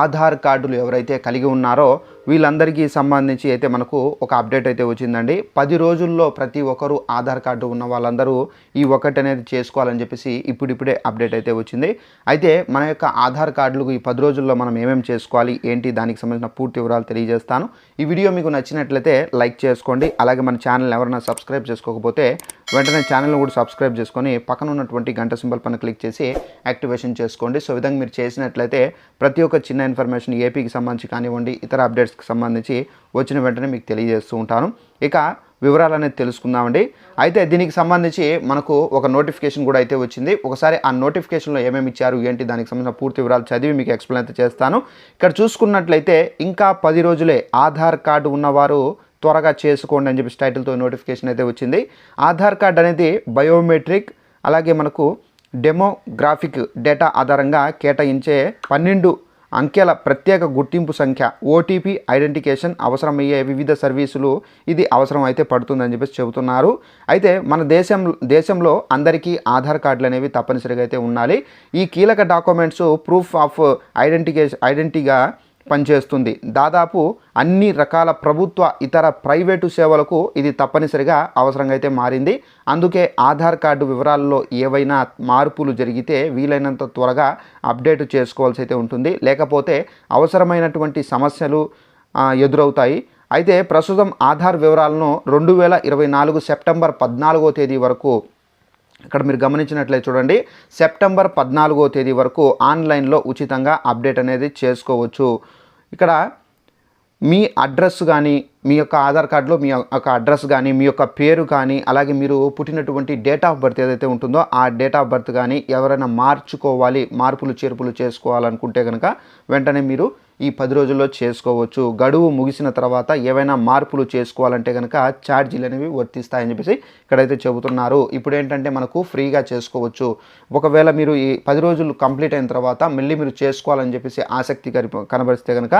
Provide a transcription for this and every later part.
ఆధార్ కార్డులు ఎవరైతే కలిగి ఉన్నారో వీళ్ళందరికీ సంబంధించి అయితే మనకు ఒక అప్డేట్ అయితే వచ్చిందండి. పది రోజుల్లో ప్రతి ఒక్కరు ఆధార్ కార్డు ఉన్న వాళ్ళందరూ ఈ ఒకటి అనేది చేసుకోవాలని చెప్పేసి ఇప్పుడిప్పుడే అప్డేట్ అయితే వచ్చింది. అయితే మన యొక్క ఆధార్ కార్డులకు ఈ పది రోజుల్లో మనం ఏమేమి చేసుకోవాలి ఏంటి దానికి సంబంధించిన పూర్తి వివరాలు తెలియజేస్తాను. ఈ వీడియో మీకు నచ్చినట్లయితే లైక్ చేసుకోండి. అలాగే మన ఛానల్ ఎవరైనా సబ్స్క్రైబ్ చేసుకోకపోతే వెంటనే ఛానల్ కూడా సబ్స్క్రైబ్ చేసుకొని పక్కన ఉన్నటువంటి గంట సింబల్ పైన క్లిక్ చేసి యాక్టివేషన్ చేసుకోండి. సో విధంగా మీరు చేసినట్లయితే ప్రతి ఒక్క చిన్న ఇన్ఫర్మేషన్ ఏపీకి సంబంధించి కానివ్వండి ఇతర అప్డేట్స్కి సంబంధించి వచ్చిన వెంటనే మీకు తెలియజేస్తూ ఉంటాను. ఇక వివరాలు అనేది తెలుసుకుందామండి. అయితే దీనికి సంబంధించి మనకు ఒక నోటిఫికేషన్ కూడా అయితే వచ్చింది. ఒకసారి ఆ నోటిఫికేషన్లో ఏమేమి ఇచ్చారు ఏంటి దానికి సంబంధించిన పూర్తి వివరాలు చదివి మీకు ఎక్స్ప్లెయిన్ అయితే చేస్తాను. ఇక్కడ చూసుకున్నట్లయితే ఇంకా పది రోజులే ఆధార్ కార్డు ఉన్నవారు త్వరగా చేసుకోండి అని చెప్పి టైటిల్తో నోటిఫికేషన్ అయితే వచ్చింది. ఆధార్ కార్డ్ అనేది బయోమెట్రిక్ అలాగే మనకు డెమోగ్రాఫిక్ డేటా ఆధారంగా కేటాయించే పన్నెండు అంకెల ప్రత్యేక గుర్తింపు సంఖ్య ఓటీపీ ఐడెంటికేషన్ అవసరమయ్యే వివిధ సర్వీసులు ఇది అవసరం అయితే పడుతుందని చెప్పేసి చెబుతున్నారు. అయితే మన దేశం దేశంలో అందరికీ ఆధార్ కార్డులు అనేవి తప్పనిసరిగా అయితే ఉండాలి. ఈ కీలక డాక్యుమెంట్స్ ప్రూఫ్ ఆఫ్ ఐడెంటికేషన్ ఐడెంటిటీగా పనిచేస్తుంది. దాదాపు అన్ని రకాల ప్రభుత్వ ఇతర ప్రైవేటు సేవలకు ఇది తప్పనిసరిగా అవసరంగా అయితే మారింది. అందుకే ఆధార్ కార్డు వివరాల్లో ఏవైనా మార్పులు జరిగితే వీలైనంత త్వరగా అప్డేట్ చేసుకోవాల్సి అయితే ఉంటుంది. లేకపోతే అవసరమైనటువంటి సమస్యలు ఎదురవుతాయి. అయితే ప్రస్తుతం ఆధార్ వివరాలను రెండు వేల ఇరవై నాలుగు సెప్టెంబర్ పద్నాలుగో తేదీ వరకు ఇక్కడ మీరు గమనించినట్లయితే చూడండి సెప్టెంబర్ పద్నాలుగో తేదీ వరకు ఆన్లైన్లో ఉచితంగా అప్డేట్ అనేది చేసుకోవచ్చు. ఇక్కడ మీ అడ్రస్ కానీ మీ యొక్క ఆధార్ కార్డులో మీ యొక్క అడ్రస్ కానీ మీ యొక్క పేరు కానీ అలాగే మీరు పుట్టినటువంటి డేట్ ఆఫ్ బర్త్ ఏదైతే ఉంటుందో ఆ డేట్ ఆఫ్ బర్త్ కానీ ఎవరైనా మార్చుకోవాలి మార్పులు చేర్పులు చేసుకోవాలనుకుంటే కనుక వెంటనే మీరు ఈ పది రోజుల్లో చేసుకోవచ్చు. గడువు ముగిసిన తర్వాత ఏవైనా మార్పులు చేసుకోవాలంటే కనుక ఛార్జీలు అనేవి వర్తిస్తాయని చెప్పేసి ఇక్కడైతే చెబుతున్నారు. ఇప్పుడు ఏంటంటే మనకు ఫ్రీగా చేసుకోవచ్చు. ఒకవేళ మీరు ఈ పది రోజులు కంప్లీట్ అయిన తర్వాత మళ్ళీ మీరు చేసుకోవాలని చెప్పేసి ఆసక్తి కనబరిస్తే కనుక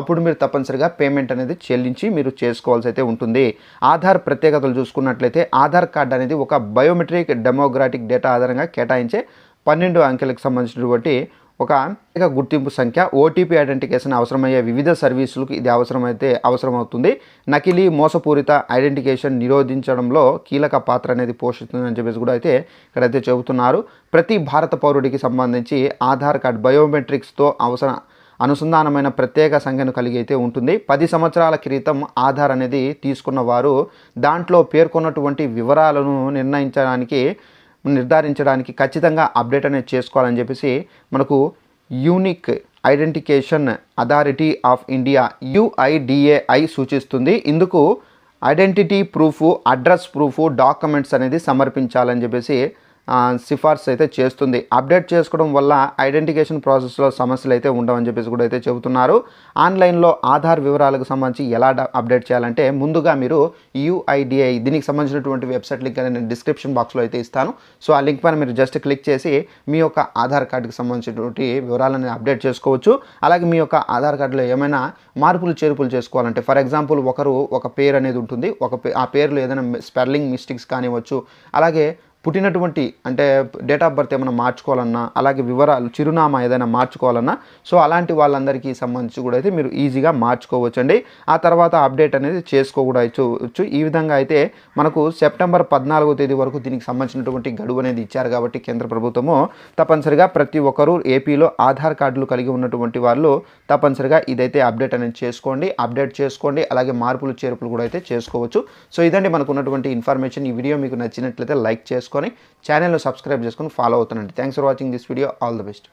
అప్పుడు మీరు తప్పనిసరిగా పేమెంట్ అనేది చెల్లించి మీరు చేసుకోవాల్సి అయితే ఉంటుంది. ఆధార్ ప్రత్యేకతలు చూసుకున్నట్లయితే ఆధార్ కార్డ్ అనేది ఒక బయోమెట్రిక్ డెమోగ్రాటిక్ డేటా ఆధారంగా కేటాయించే పన్నెండు అంకెలకు సంబంధించినటువంటి ఒక ప్రత్యేక గుర్తింపు సంఖ్య ఓటీపీ ఐడెంటికేషన్ అవసరమయ్యే వివిధ సర్వీసులకు ఇది అవసరమైతే అవసరమవుతుంది. నకిలీ మోసపూరిత ఐడెంటికేషన్ నిరోధించడంలో కీలక పాత్ర అనేది పోషిస్తుందని చెప్పేసి కూడా అయితే ఇక్కడైతే చెబుతున్నారు. ప్రతి భారత పౌరుడికి సంబంధించి ఆధార్ కార్డ్ బయోమెట్రిక్స్తో అవసరం అనుసంధానమైన ప్రత్యేక సంఖ్యను కలిగి అయితే ఉంటుంది. పది సంవత్సరాల క్రితం ఆధార్ అనేది తీసుకున్న వారు దాంట్లో పేర్కొన్నటువంటి వివరాలను నిర్ణయించడానికి నిర్ధారించడానికి ఖచ్చితంగా అప్డేట్ అనేది చేసుకోవాలని చెప్పేసి మనకు unique identification authority of India UIDAI సూచిస్తుంది. ఇందుకు identity proof address proof documents అనేది సమర్పించాలని చెప్పేసి సిఫార్సు అయితే చేస్తుంది. అప్డేట్ చేసుకోవడం వల్ల ఐడెంటికేషన్ ప్రాసెస్లో సమస్యలు అయితే ఉండవని చెప్పేసి కూడా అయితే చెబుతున్నారు. ఆన్లైన్లో ఆధార్ వివరాలకు సంబంధించి ఎలా డ- అప్డేట్ చేయాలంటే ముందుగా మీరు యూఐడిఐ దీనికి సంబంధించినటువంటి వెబ్సైట్ లింక్ అనేది నేను డిస్క్రిప్షన్ బాక్స్లో అయితే ఇస్తాను. సో ఆ లింక్ పైన మీరు జస్ట్ క్లిక్ చేసి మీ యొక్క ఆధార్ కార్డుకి సంబంధించినటువంటి వివరాలను అప్డేట్ చేసుకోవచ్చు. అలాగే మీ యొక్క ఆధార్ కార్డులో ఏమైనా మార్పులు చేర్పులు చేసుకోవాలంటే ఫర్ ఎగ్జాంపుల్ ఒకరు ఒక పేరు అనేది ఉంటుంది. ఒక పే- ఆ పేరులో ఏదైనా స్పెల్లింగ్ మిస్టేక్స్ కానివ్వచ్చు. అలాగే పుట్టినటువంటి అంటే డేట్ ఆఫ్ బర్త్ ఏమైనా మార్చుకోవాలన్నా అలాగే వివరాలు చిరునామా ఏదైనా మార్చుకోవాలన్నా సో అలాంటి వాళ్ళందరికీ సంబంధించి కూడా అయితే మీరు ఈజీగా మార్చుకోవచ్చు అండి ఆ తర్వాత అప్డేట్ అనేది చేసుకోకూడవచ్చు. ఈ విధంగా అయితే మనకు సెప్టెంబర్ పద్నాలుగో తేదీ వరకు దీనికి సంబంధించినటువంటి గడువు అనేది ఇచ్చారు కాబట్టి కేంద్ర ప్రభుత్వము తప్పనిసరిగా ప్రతి ఒక్కరూ ఏపీలో ఆధార్ కార్డులు కలిగి ఉన్నటువంటి వాళ్ళు తప్పనిసరిగా ఇదైతే అప్డేట్ అనేది చేసుకోండి. అప్డేట్ చేసుకోండి. అలాగే మార్పులు చేర్పులు కూడా అయితే చేసుకోవచ్చు. సో ఇదండి మనకు ఉన్నటువంటి ఇన్ఫర్మేషన్. ఈ వీడియో మీకు నచ్చినట్లయితే లైక్ చేసుకొని ఛానల్ను సబ్స్క్రైబ్ చేసుకొని ఫాలో అవుతానండి thanks for watching this video all the best